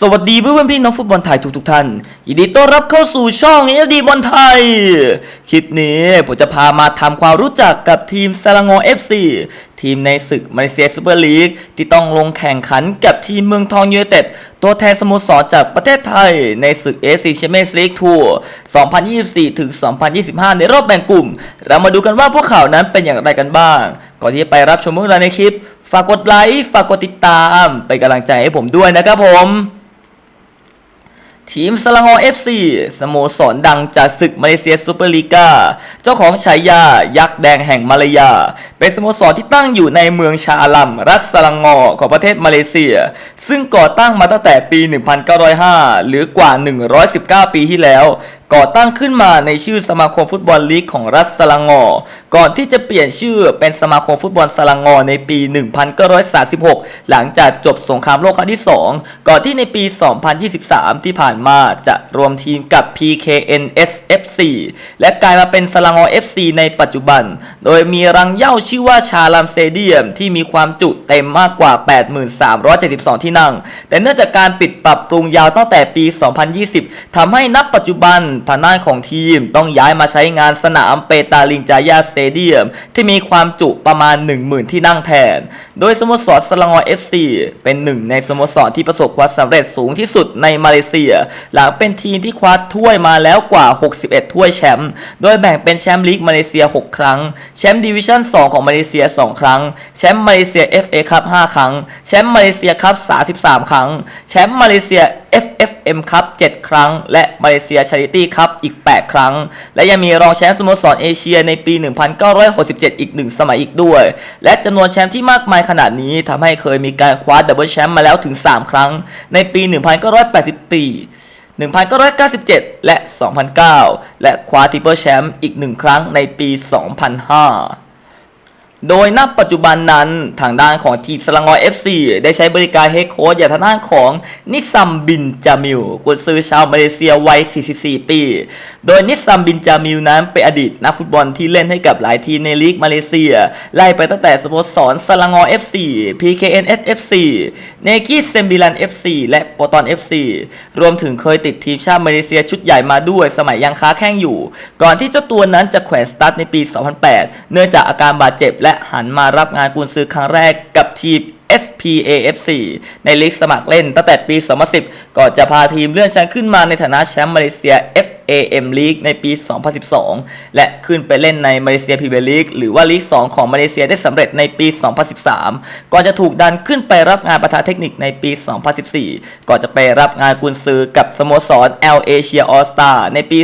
สวัสดีเพื่อนๆพี่น้องฟุตบอลไทยทุกๆท่านยินดีต้อนรับเข้าสู่ช่องเอดีบอลไทย คลิปนี้ผมจะพามาทำความรู้จักกับทีมซาลางอ FC ทีมในศึกมาเลเซียซูเปอร์ลีกที่ต้องลงแข่งขันกับทีมเมืองทองยูไนเต็ดตัวแทนสโมสรจากประเทศไทยในศึก AFC Champions League Tour 2024 ถึง 2025 ในรอบแบ่งกลุ่ม เรามาดูกันว่าพวกเขานั้นเป็นอย่างไรกันบ้าง ก่อนที่จะไปรับชมเรื่องราวในคลิป ฝากกดไลค์ฝากกดติดตามเป็นกำลังใจให้ผมด้วยนะครับผม ทีมสลังอ FC สโมสรดังจากศึกมาเลเซียซูเปอร์ลีกาเจ้าของฉายา ยักษ์แดงแห่งมาลายา เป็นสโมสรที่ตั้งอยู่ในเมืองชาลัม รัฐสลังอของประเทศมาเลเซีย ซึ่งก่อตั้งมาตั้งแต่ปี 1905 หรือกว่า 119 ปีที่แล้วก่อตั้งขึ้นมาในชื่อสมาคมฟุตบอลลีกของรัฐสลังอก่อนที่จะเปลี่ยนชื่อเป็นสมาคมฟุตบอลสลังอในปี 1936 หลังจากจบสงครามโลกครั้งที่ 2 ก่อนที่ในปี 2023 ที่ผ่านมาจะรวมทีมกับ PKNSFC และกลายมาเป็นสลังอ FC ในปัจจุบัน โดยมีรังเย้าชื่อว่าชาลัมสเตเดียมที่มีความจุเต็มมากกว่า 83,372 ที่นั่ง แต่เนื่องจากการปิดปรับปรุงยาวตั้งแต่ปี 2020 ทำให้นับปัจจุบันทางด้านของทีมต้องย้ายมาใช้งานสนามเปตาลิงจายาสเตเดียม ที่มีความจุประมาณ 10,000 ที่นั่งแทน โดยสโมสรสลังอ FC เป็นหนึ่งในสโมสรที่ประสบความสำเร็จสูงที่สุดในมาเลเซีย หลังเป็นทีมที่คว้าถ้วยมาแล้วกว่า 61 ถ้วยแชมป์โดยแบ่งเป็นแชมป์ลีกมาเลเซีย 6 ครั้ง แชมป์ดิวิชั่น 2 ของมาเลเซีย 2 ครั้ง แชมป์มาเลเซีย FA คัพ5ครั้ง แชมป์มาเลเซียคัพ33 ครั้ง แชมป์มาเลเซีย FFM คัพ7ครั้ง และมาเลเซียชาริตี้คับอีก 8 ครั้ง และยังมีรองแชมป์สโมสรเอเชียในปี 1967 อีกหนึ่งสมัยอีกด้วย และจำนวนแชมป์ที่มากมายขนาดนี้ทำให้เคยมีการคว้าดับเบิลแชมป์มาแล้วถึง 3 ครั้ง ในปี 1984 1997 และ 2009 และคว้าทริปเปิลแชมป์อีกหนึ่งครั้งในปี 2005 โดยณปัจจุบันนั้นทางด้านของทีมสลังอ FC ได้ใช้บริการเฮดโค้ชอย่างทางด้านของนิซัมบินจามิลกุนซือชาวมาเลเซียวัย 44 ปี โดยนิซัมบินจามิลนั้นเป็นอดีตนักฟุตบอลที่เล่นให้กับหลายทีมในลีกมาเลเซีย ไล่ไปตั้งแต่สโมสรสลังอ FC PKNS FC เนกิเซมบิลัน FC และโปรตอน FC รวมถึงเคยติดทีมชาติมาเลเซียชุดใหญ่มาด้วยสมัยยังค้าแข้งอยู่ ก่อนที่เจ้าตัวนั้นจะแขวนสตาร์ทในปี 2008 เนื่องจากอาการบาดเจ็บและหันมารับงานกุนซือครั้งแรกกับทีม SPAFC ในลีกสมัครเล่นตั้งแต่ปี 2010 ก่อนจะพาทีมเลื่อนชั้นขึ้นมาในฐานะแชมป์มาเลเซีย AM League ในปี 2012 และขึ้นไปเล่นในมาเลเซียพรีเมียร์ลีกหรือว่าลีก 2 ของมาเลเซียได้สำเร็จในปี 2013 ก่อนจะถูกดันขึ้นไปรับงานประธานเทคนิคในปี 2014 ก่อนจะไปรับงานกุนซือกับสโมสร L Asia All Star ในปี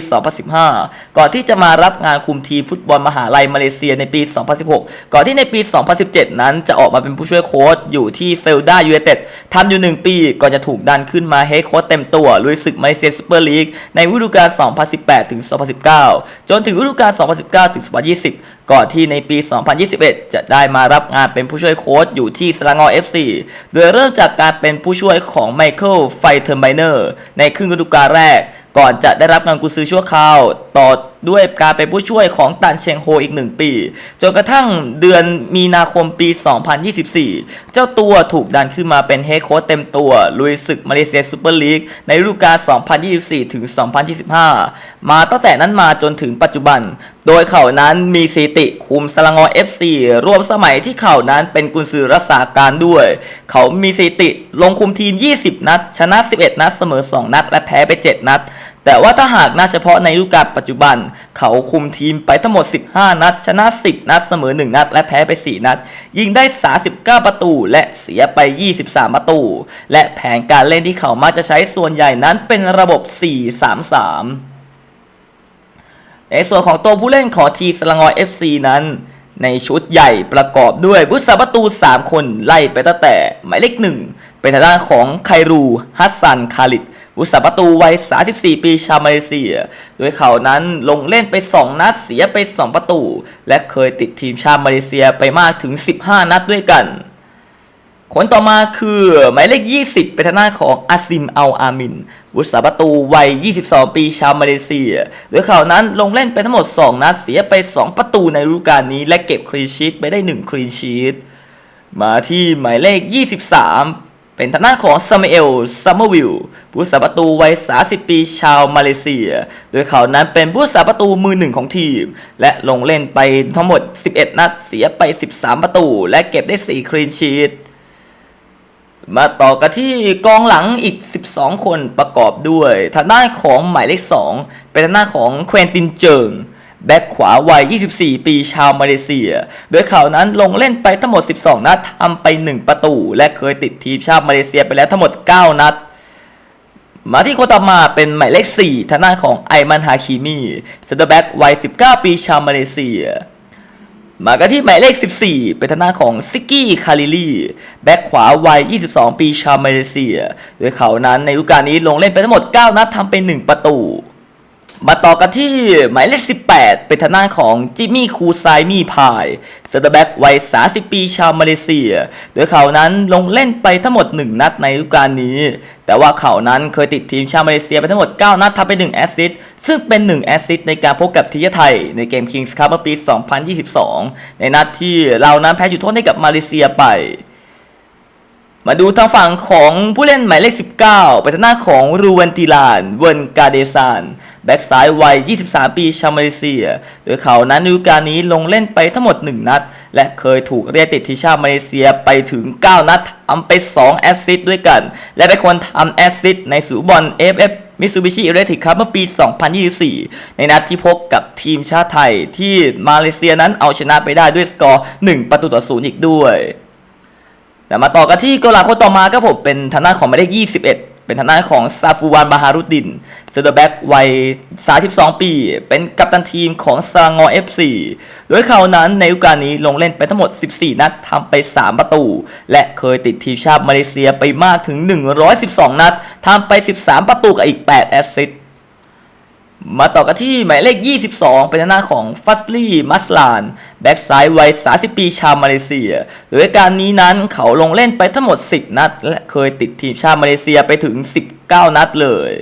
2015 ก่อนที่จะมารับงานคุมทีมฟุตบอลมหาลัยมาเลเซียในปี 2016 ก่อนที่ในปี 2017 นั้นจะออกมาเป็นผู้ช่วยโค้ชอยู่ที่เฟลดายูไนเต็ดทำอยู่ 1 ปี ก่อนจะถูกดันขึ้นมาเฮดโค้ชเต็มตัวลุยศึกมาเลเซียซูเปอร์ลีกในฤดูกาล2018 ถึง 2019 จนถึงฤดูกาล 2019 ถึง 2020 ก่อนที่ในปี 2021 จะได้มารับงานเป็นผู้ช่วยโค้ชอยู่ที่สลางอ FC โดยเริ่มจากการเป็นผู้ช่วยของไมเคิลไฟเทอร์ไบเนอร์ในครึ่งฤดูกาลแรก ก่อนจะได้รับงานกุซือชั่วคราวต่อ ด้วยการเป็นผู้ช่วยของตันเชงโฮอีกหนึ่งปี จนกระทั่งเดือนมีนาคมปี 2024 เจ้าตัวถูกดันขึ้นมาเป็นเฮดโค้ชเต็มตัว ลุยศึกมาเลเซียซูเปอร์ลีกในฤดูกาล 2024 ถึง 2025 มาตั้งแต่นั้นมาจนถึงปัจจุบัน โดยเขานั้นมีสถิติคุมสลังอ FC รวมสมัยที่เขานั้นเป็นกุนซือรักษาการด้วย เขามีสถิติลงคุมทีม 20 นัด ชนะ 11 นัดเสมอ 2 นัด และแพ้ไป 7 นัด แต่ว่าถ้าหากนับเฉพาะในฤดูกาลปัจจุบัน เขาคุมทีมไปทั้งหมด 15 นัด ชนะ 10 นัด เสมอ 1 นัด และแพ้ไป 4 นัด ยิงได้ 39 ประตู และเสียไป 23 ประตู และแผนการเล่นที่เขามักจะใช้ส่วนใหญ่นั้นเป็นระบบ 4-3-3 ในส่วนของตัวผู้เล่นของทีสลังอย FC นั้น ในชุดใหญ่ประกอบด้วยบุษาประตู 3 คนไล่ไปตั้งแต่หมายเลขหนึ่งเป็นทางด้านของไครูฮัสซันคาลิดบุษาประตูวัย 34 ปีชาวมาเลเซีย โดยเขานั้นลงเล่นไป 2 นัดเสียไป 2 ประตู และเคยติดทีมชาติมาเลเซียไปมากถึง 15 นัดด้วยกัน คนต่อมาคือหมายเลข 20 เป็นทางด้านของอาซิมอัลอามินบุษาประตูวัย 22 ปีชาวมาเลเซียโดยเขานั้นลงเล่นไปทั้งหมด 2 นัดเสียไป 2 ประตูในฤดูกาลนี้ และเก็บคลีนชีตไปได้ 1คลีนชีตมาที่หมายเลข 23 เป็นเป็นทางด้านของซามูเอลซัมเมอร์วิลผู้รักษาประตูวัย 30 ปีชาวมาเลเซีย โดยเขานั้นเป็นผู้รักษาประตูมือหนึ่งของทีม และลงเล่นไปทั้งหมด 11 นัดเสียไป 13 ประตู และเก็บได้ 4คลีนชีต มาต่อกันที่กองหลังอีก 12 คนประกอบด้วยทางด้านของหมายเลข 2 เป็นทางด้านของเควินตินเจิงแบ็คขวาวัย 24 ปีชาวมาเลเซีย โดยเขานั้นลงเล่นไปทั้งหมด 12 นัดทำไป 1 ประตู และเคยติดทีมชาติมาเลเซียไปแล้วทั้งหมด 9 นัด มาที่โคต่อมาเป็นหมายเลข 4 ทางด้านของไอมันฮาคิมีเซนเตอร์แบ็กวัย 19 ปีชาวมาเลเซีย มากันที่หมายเลข 14 เป็นทางด้านของซิกกี้คาริลีแบ็คขวาวัย 22 ปีชาวมาเลเซียโดยเขานั้นในฤดูกาลนี้ลงเล่นไปทั้งหมด 9 นัดทำเป็น 1 ประตู มาต่อกันที่หมายเลข 18 เป็นทางด้านของจิมมี่คูไซมีพายเซนเตอร์แบ็กวัย 30 ปีชาวมาเลเซีย โดยเขานั้นลงเล่นไปทั้งหมด 1 นัดในฤดูกาลนี้ แต่ว่าเขานั้นเคยติดทีมชาติมาเลเซียไปทั้งหมด 9 นัดทำไป 1 แอสซิสต์ซึ่งเป็น 1 แอสซิสต์ในการพบกับทีมชาติไทย ในเกม Kings Cup เมื่อปี 2022 ในนัดที่เรานั้นแพ้จุดโทษให้กับมาเลเซียไป มาดูทางฝั่งของผู้เล่นหมายเลข 19 ไปทางหน้าของรูเวนติลาน เวนกาเดซาน แบ็กซ้ายวัย 23 ปีชาวมาเลเซีย โดยเขานั้นฤดูกาลนี้ลงเล่นไปทั้งหมด 1 นัด และเคยถูกเรียกติดทีมชาติมาเลเซียไปถึง 9 นัดทำไป 2 แอสซิสต์ด้วยกัน และเป็นคนทำแอสซิสต์ในสูบอล FF มิซูบิชิเอเ t ติครับเมื่อปี 2024 ในนัดที่พบกับทีมชาติไทยที่มาเลเซียนั้นเอาชนะไปได้ด้วยสกอร์ 1 ประตูต่อศูนย์อีกด้วย แต่มาต่อกันที่กองหลังคนต่อมาครับผมเป็นทางด้านของหมายเลข21เป็นทางด้านของซาฟูวานบาฮารุดินเซนเตอร์แบ็กวัย 32 ปี เป็นกัปตันทีมของซางอ FC โดยเขานั้นในฤดูกาลนี้ลงเล่นไปทั้งหมด 14 นัดทำไป 3 ประตู และเคยติดทีมชาติมาเลเซียไปมากถึง 112 นัดทำไป 13 ประตูกับอีก 8 แอสซิสต์ มาต่อกันที่หมายเลข 22 เป็นหน้าของฟัสลี่มัสลานแบ็กซ้ายวัย 30 ปีชาวมาเลเซีย โดยการนี้นั้นเขาลงเล่นไปทั้งหมด 10 นัด และเคยติดทีมชาติมาเลเซียไปถึง 19 นัดเลย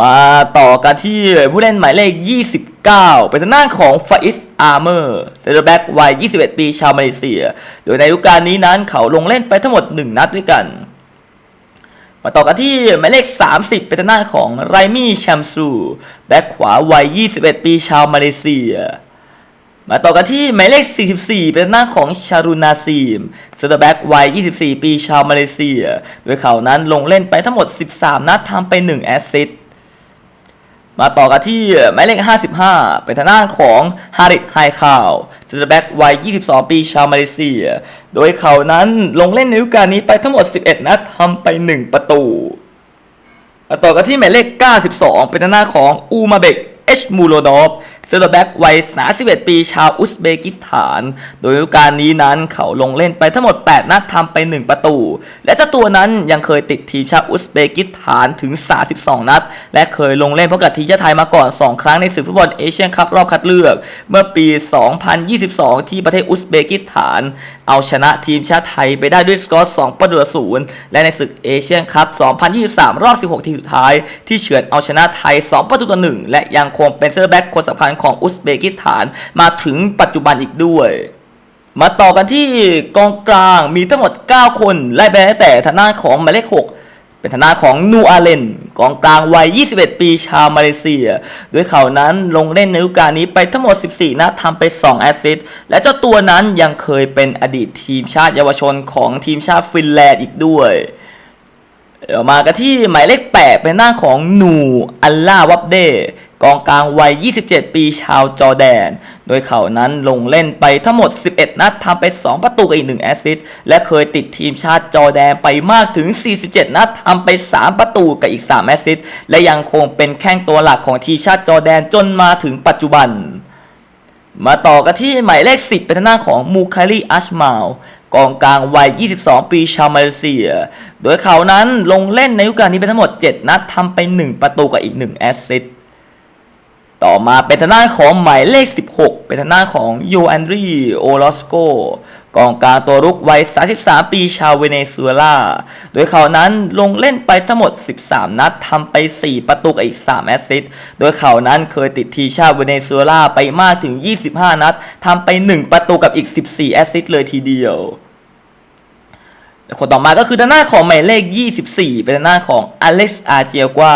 มาต่อกันที่ผู้เล่นหมายเลข 29 เป็นทางด้าของฟาอิสอาร์เมอร์เซนเตอร์แบ็กวัย 21 ปีชาวมาเลเซีย โดยในฤดูกาลนี้นั้นเขาลงเล่นไปทั้งหมด 1 นัดด้วยกัน มาต่อกันที่หมายเลข 30 เป็นทางด้านของไรมี่แชมซู แบ็คขวาวัย 21 ปีชาวมาเลเซีย มาต่อกันที่หมายเลข 44 เป็นทางด้านของชารุนาซีมเซนเตอร์แบ็กวัย 24 ปีชาวมาเลเซีย โดยเขานั้นลงเล่นไปทั้งหมด 13 นัดทำไป 1 แอสซิสต์ มาต่อกันที่หมายเลข 55 เป็นทางด้านของฮาริดไฮคาวเซนเตอร์แบ็กวัย 22 ปีชาวมาเลเซีย โดยเขานั้นลงเล่นในฤดูกาลนี้ไปทั้งหมด 11 นัดทำไป 1 ประตูมาต่อกันที่หมายเลข 92 เป็นทางด้านของอูมาเบก เอชมูโลนอฟ เซนเตอร์แบ็กวัย31 ปีชาวอุซเบกิสถาน โดยฤดูกาลนี้นั้นเขาลงเล่นไปทั้งหมด 8 นัดทำไป 1 ประตู และเจ้าตัวนั้นยังเคยติดทีมชาติอุซเบกิสถานถึง 32 นัด และเคยลงเล่นพบกับทีมชาติไทยมาก่อน 2 ครั้งในศึกฟุตบอลเอเชียนคัพรอบคัดเลือก เมื่อปี 2022 ที่ประเทศอุซเบกิสถาน เอาชนะทีมชาติไทยไปได้ด้วยสกอร์ 2 ประตูต่อศูนย์และในศึกเอเชียนคัพ 2023 รอบ 16 ทีมสุดท้าย ที่เฉือนเอาชนะไทย 2 ประตูต่อ 1 และยังคงเป็นเซอร์แบ็กคนสำคัญของอุซเบกิสถานมาถึงปัจจุบันอีกด้วยมาต่อกันที่กองกลางมีทั้งหมด 9 คนไล่ไปแต่ทางด้าของหมายเลข 6 เป็นทางด้าของนูอาเลนกองกลางวัย 21 ปีชาวมาเลเซียโดยเขานั้นลงเล่นในฤดูกาลนี้ไปทั้งหมด 14 นัดทำไป 2 แอสซิสต์และเจ้าตัวนั้นยังเคยเป็นอดีตทีมชาติเยาวชนของทีมชาติฟินแลนด์อีกด้วย มากันที่หมายเลข8เป็นหน้าของหนูอัลลาวับเดกองกลางวัย 27 ปีชาวจอแดน โดยเขานั้นลงเล่นไปทั้งหมด 11 นัดทำไป 2 ประตูกับอีก 1 แอสซิสต์ และเคยติดทีมชาติจอแดนไปมากถึง 47 นัดทำไป 3 ประตูกับอีก 3 แอสซิสต์ และยังคงเป็นแข้งตัวหลักของทีมชาติจอแดนจนมาถึงปัจจุบันมาต่อกันที่หมายเลข 10 เป็นทางด้าของมูคารีอัชมาล กองกลางวัย 22 ปีชาวมาเลเซีย โดยเขานั้นลงเล่นในยุคการนี้เป็นทั้งหมด 7 นัดทำไป 1 ประตูกับอีก 1 แอสซิสต์ต่อมาเป็นทางด้านของหมายเลข 16 เป็นทางด้านของโยอันดรีโอลอสโกกองกลางตัวรุกวัย 33 ปีชาวเวเนซุเอลา โดยเขานั้นลงเล่นไปทั้งหมด 13 นัดทำไป 4 ประตูกับอีก 3 แอสซิสต์ โดยเขานั้นเคยติดทีชาติเวเนซุเอลาไปมากถึง 25 นัดทำไป 1 ประตูกับอีก 14 แอสซิสต์เลยทีเดียว คนต่อมาก็คือทางหน้าของหมายเลข 24 เป็นทางหน้าของอเล็กซ์อาเจียกวา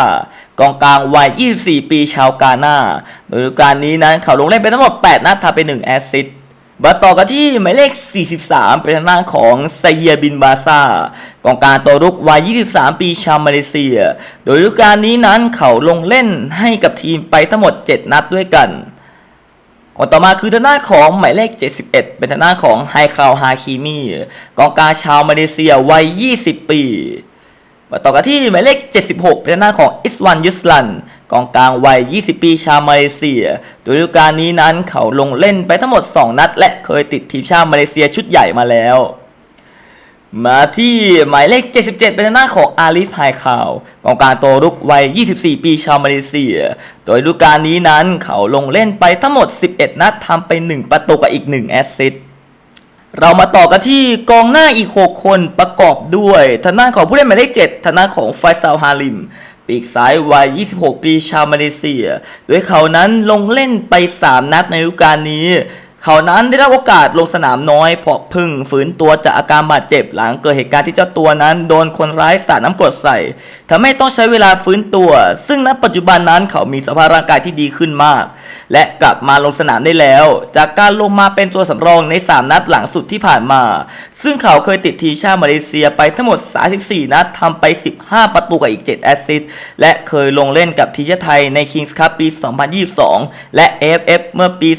กองกลางวัย 24 ปีชาวกาหน้าโดยฤดูกาลนี้นั้นเขาลงเล่นไปทั้งหมด 8 นัดทำไป 1 แอสซิสต์มาต่อกันที่หมายเลข 43 เป็นทางหน้าของไซเยบินบาซากองกลางตัวรุกวัย 23 ปีชาวมาเลเซีย โดยฤดูกาลนี้นั้นเขาลงเล่นให้กับทีมไปทั้งหมด 7 นัดด้วยกัน คนต่อมาคือทางด้านของหมายเลข 71 เป็นทางด้านของไฮคาวฮาคิมีกองกลางชาวมาเลเซียวัย 20 ปีมาต่อกันที่หมายเลข 76 เป็นทางด้าของอิสวันยุสลัน กองกลางวัย 20 ปีชาวมาเลเซียโดยฤดูกาลนี้นั้นเขาลงเล่นไปทั้งหมด 2 นัด และเคยติดทีมชาติมาเลเซียชุดใหญ่มาแล้ว มาที่หมายเลข 77 เป็นทางด้าของอาลิฟไฮคาวกองกลางตัวรุกวัย 24 ปีชาวมาเลเซีย โดยฤดูกาลนี้นั้นเขาลงเล่นไปทั้งหมด 11 นัดทำไป 1 ประตูกับอีก 1 แอสซิสต์เรามาต่อกันที่กองหน้าอีก 6 คนประกอบด้วยทางด้านของผู้เล่นหมายเลข 7ทางด้านของไฟซาลฮาลิม ปีกซ้ายวัย 26 ปีชาวมาเลเซีย โดยเขานั้นลงเล่นไป 3 นัดในฤดูกาลนี้ เขานั้นได้รับโอกาสลงสนามน้อยเพราะพึ่งฝืนตัวจากอาการบาดเจ็บหลังเกิดเหตุการณ์ที่เจ้าตัวนั้นโดนคนร้ายสาดน้ำกรดใส่ทำให้ต้องใช้เวลาฟื้นตัว ซึ่งณปัจจุบันนั้นเขามีสภาพร่างกายที่ดีขึ้นมาก และกลับมาลงสนามได้แล้ว จากการลงมาเป็นตัวสำรองใน 3 นัดหลังสุดที่ผ่านมา ซึ่งเขาเคยติดทีมชาติมาเลเซียไปทั้งหมด 34 นัดทำไป 15 ประตูกับอีก 7 แอสซิสต์และเคยลงเล่นกับทีมชาติไทยใน Kings Cup ปี 2022 และ AFF เมื่อปี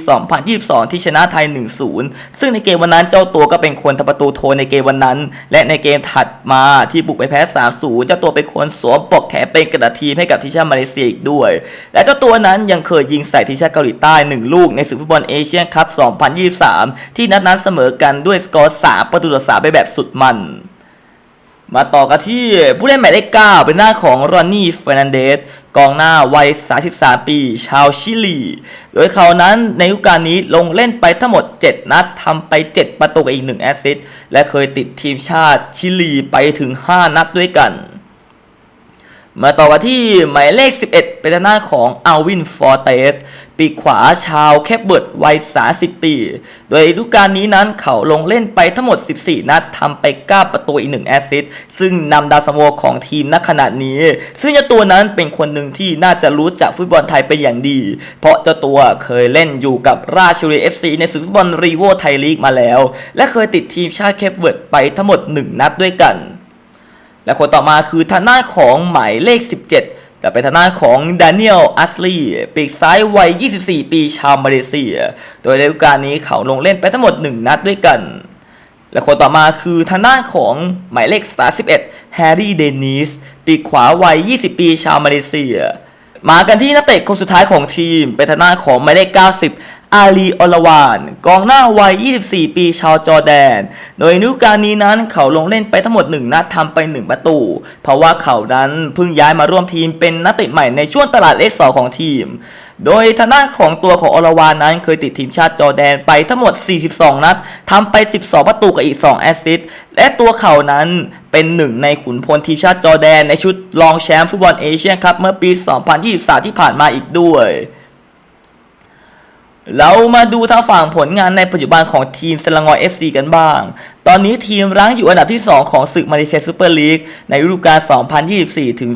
2022 ที่ชนะไทย 1-0 ซึ่งในเกมวันนั้นเจ้าตัวก็เป็นคนทำประตูโทนในเกมวันนั้น และในเกมถัดมาที่บุกไปแพ้ 3-0 เจ้าตัวเป็นคนสวมปลอกแขนเป็นกระดาษทีมให้กับทีมชาติมาเลเซียอีกด้วย และเจ้าตัวนั้นยังเคยยิงใส่ทีมชาติเกาหลีใต้ 1 ลูกในศึกฟุตบอลเอเชียนคัพ 2023 ที่นัดนั้นเสมอกันด้วยสกอร์ 3 ประตูต่อ 3 ไปแบบสุดมัน มาต่อกันที่ผู้เล่นหมายเลข9เป็นหน้าของรอนนี่เฟรนันเดสกองหน้าวัย 33 ปี ชาวชิลี โดยเขานั้นในฤดูกาลนี้ลงเล่นไปทั้งหมด 7 นัดทำไป 7 ประตูกับอีก 1 แอสซิสต์และเคยติดทีมชาติชิลีไปถึง 5 นัดด้วยกัน มาต่อกันที่หมายเลข 11 เป็นทางด้านของอัลวินฟอร์เตสปีขวาชาวแคปเบิร์ดวัย 30 ปี โดยฤดูกาลนี้นั้นเขาลงเล่นไปทั้งหมด 14 นัดทำไป 9 ประตูอีก 1 แอสซิสต์ซึ่งนำดาวซันโวของทีมณขณะนี้ ซึ่งเจ้าตัวนั้นเป็นคนหนึ่งที่น่าจะรู้จักฟุตบอลไทยเป็นอย่างดี เพราะเจ้าตัวเคยเล่นอยู่กับราชบุรี FC ในศึกฟุตบอลรีโวไทยลีกมาแล้ว และเคยติดทีมชาติแคปเบิร์ดไปทั้งหมด 1 นัดด้วยกัน และคนต่อมาคือทางด้านของหมายเลข 17 แต่เป็นทางด้านของดานิเอลอัสลีปีกซ้ายวัย 24 ปีชาวมาเลเซีย โดยในฤดูกาลนี้เขาลงเล่นไปทั้งหมด 1 นัดด้วยกัน และคนต่อมาคือทางด้านของหมายเลข 31 แฮร์รี่เดนิสปีกขวาวัย 20 ปีชาวมาเลเซียมากันที่นักเตะคนสุดท้ายของทีมเป็นทางด้านของหมายเลข 90 อาลีอลวาน กองหน้าวัย 24 ปีชาวจอร์แดน โดยฤดูกาลนี้นั้นเขาลงเล่นไปทั้งหมด 1 นัดทำไป 1 ประตู เพราะว่าเขานั้นเพิ่งย้ายมาร่วมทีมเป็นนักเตะใหม่ในช่วงตลาดเลขสอของทีม โดยทางด้านของตัวของอลวานนั้นเคยติดทีมชาติจอร์แดนไปทั้งหมด 42 นัดทำไป 12 ประตูกับอีก 2 แอสซิสต์และตัวเขานั้นเป็นหนึ่งในขุนพลทีมชาติจอร์แดนในชุดรองแชมป์ฟุตบอลเอเชียนคัพเมื่อปี 2023 ที่ผ่านมาอีกด้วย เรามาดูทางฝั่งผลงานในปัจจุบันของทีมสลางอย FC กันบ้าง ตอนนี้ทีมรั้งอยู่อันดับที่ 2 ของศึกมาเลเซียซูเปอร์ลีกในฤดูกาล 2024 ถึง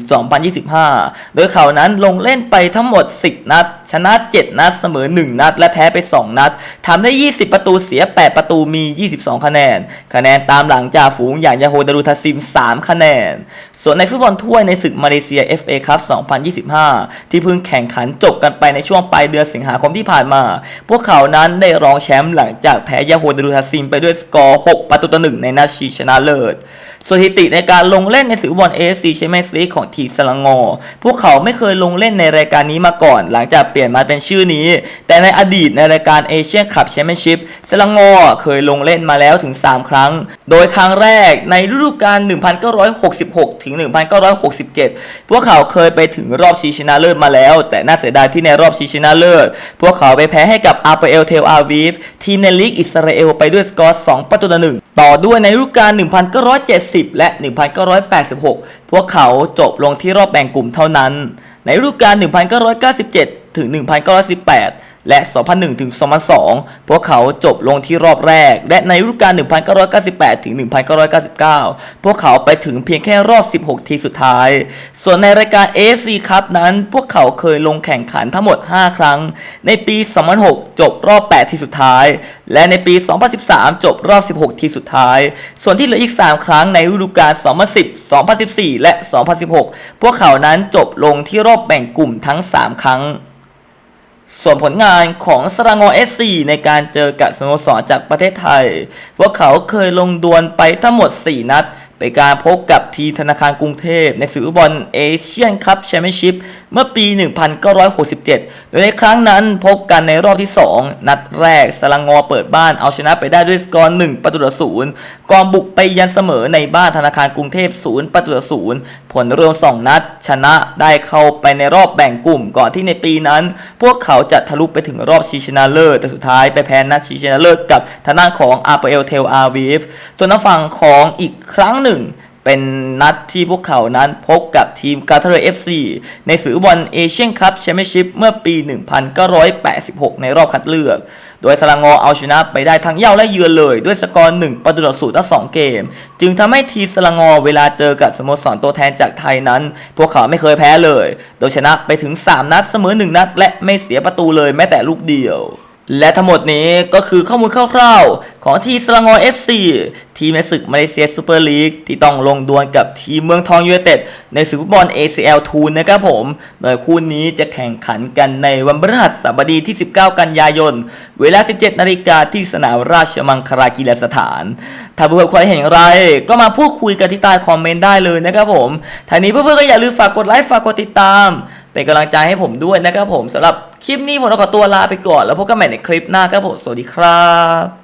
2025 โดยเขานั้นลงเล่นไปทั้งหมด 10 นัด ชนะ 7 นัด เสมอ 1 นัด และแพ้ไป 2 นัดทำได้ 20 ประตูเสีย 8 ประตูมี 22 คะแนน คะแนนตามหลังจากฝูงอย่างยาโฮดารุทาซิม 3 คะแนน ส่วนในฟุตบอลถ้วยในศึกมาเลเซีย FA ครับ 2025 ที่เพิ่งแข่งขันจบกันไปในช่วงปลายเดือนสิงหาคมที่ผ่านมา พวกเขานั้นได้รองแชมป์หลังจากแพ้ยาโฮดารุทาซิมไปด้วยสกอร์ 6 ประตัวต่อหนึ่งในนาชีชนะเลิศสถิติในการลงเล่นในศึกฟุตบอล AFC แชมเปี้ยนส์ลีกของทีสลังงอ พวกเขาไม่เคยลงเล่นในรายการนี้มาก่อน หลังจากเปลี่ยนมาเป็นชื่อนี้ แต่ในอดีตในรายการเอเชียนคัพแชมเปี้ยนชิพสลังงอเคยลงเล่นมาแล้วถึง 3 ครั้ง โดยครั้งแรกในฤดูกาล 1966 ถึง 1967 พวกเขาเคยไปถึงรอบชิงชนะเลิศมาแล้ว แต่น่าเสียดายที่ในรอบชิงชนะเลิศ พวกเขาไปแพ้ให้กับอาเปเอลเทลอาวีฟทีมในลีกอิสราเอลไปด้วยสกอร์ 2 ประตูต่อหนึ่งต่อด้วยในฤดูกาล1970และ 1986 พวกเขาจบลงที่รอบแบ่งกลุ่มเท่านั้น ในฤดูกาล1997 ถึง 1918 และ 2001 ถึง 2002 พวกเขาจบลงที่รอบแรก และในฤดูกาล 1998 ถึง 1999 พวกเขาไปถึงเพียงแค่รอบ 16 ทีสุดท้าย ส่วนในรายการ AFC ครับนั้น พวกเขาเคยลงแข่งขันทั้งหมด 5 ครั้ง ในปี 2006 จบรอบ 8 ทีสุดท้าย และในปี 2013 จบรอบ 16 ทีสุดท้าย ส่วนที่เหลืออีก 3 ครั้งในฤดูกาล 2010 2014 และ 2016 พวกเขานั้นจบลงที่รอบแบ่งกลุ่มทั้ง 3 ครั้ง ส่วนผลงานของสรางอ SC ในการเจอกับสโมสรจากประเทศไทย พวกเขาเคยลงดวลไปทั้งหมด 4 นัด เป็นการพบกับทีธนาคารกรุงเทพ ในศึกฟุตบอลเอเชียนคัพแชมเปี้ยนชิพเมื่อปี 1967 โดยในครั้งนั้นพบกันในรอบที่ 2 นัดแรกสรางอเปิดบ้านเอาชนะไปได้ด้วยสกอร์1ประตูต่อศูนย์ก่อนบุกไปยันเสมอในบ้านธนาคารกรุงเทพ0ประตูต่อศูนย์ผลรวม 2 นัด ชนะได้เข้าไปในรอบแบ่งกลุ่มก่อนที่ในปีนั้น พวกเขาจะทะลุไปถึงรอบชิงชนะเลิศแต่สุดท้ายไปแพ้นัดชิงชนะเลิศกับทางด้านของอาร์เปเอลเทลอาวีฟส่วนทางฝั่งของอีกครั้งหนึ่งเป็นนัดที่พวกเขานั้นพบกับทีมกาตาร์เอฟซีในศึกฟุตบอลเอเชียนคัพแชมเปี้ยนชิพเมื่อปี 1986 ในรอบคัดเลือก โดยสลังงอเอาชนะไปได้ทั้งเย่าและเยือนเลยด้วยสกอร์ 1 ประตูต่อศูนย์ทั้งสองเกม จึงทำให้ทีสลังงอเวลาเจอกับสโมสรตัวแทนจากไทยนั้น พวกเขาไม่เคยแพ้เลย โดยชนะไปถึง 3 นัดเสมอ 1 นัด และไม่เสียประตูเลยแม้แต่ลูกเดียว และทั้งหมดนี้ก็คือข้อมูลคร่าวๆ ของทีมสลังอ FC ทีมในศึกมาเลเซียซูเปอร์ลีกที่ต้องลงดวลกับทีมเมืองทองยูไนเต็ดในศึกฟุตบอล ACL ทูนนะครับผม โดยคู่นี้จะแข่งขันกันในวันพฤหัสบดีที่ 19 กันยายน เวลา 17 นาฬิกาที่สนามราชมังคลากีฬาสถาน ถ้าเพื่อนๆความเห็นอย่างไร ก็มาพูดคุยกันที่ใต้คอมเมนต์ได้เลยนะครับผมท่านี้เพื่อนๆก็อย่าลืมฝากกดไลค์ฝากกดติดตาม เป็นกำลังใจให้ผมด้วยนะครับผมสำหรับ คลิปนี้ผมต้องขอตัวลาไปก่อน แล้วพบกันใหม่ในคลิปหน้าครับผม สวัสดีครับ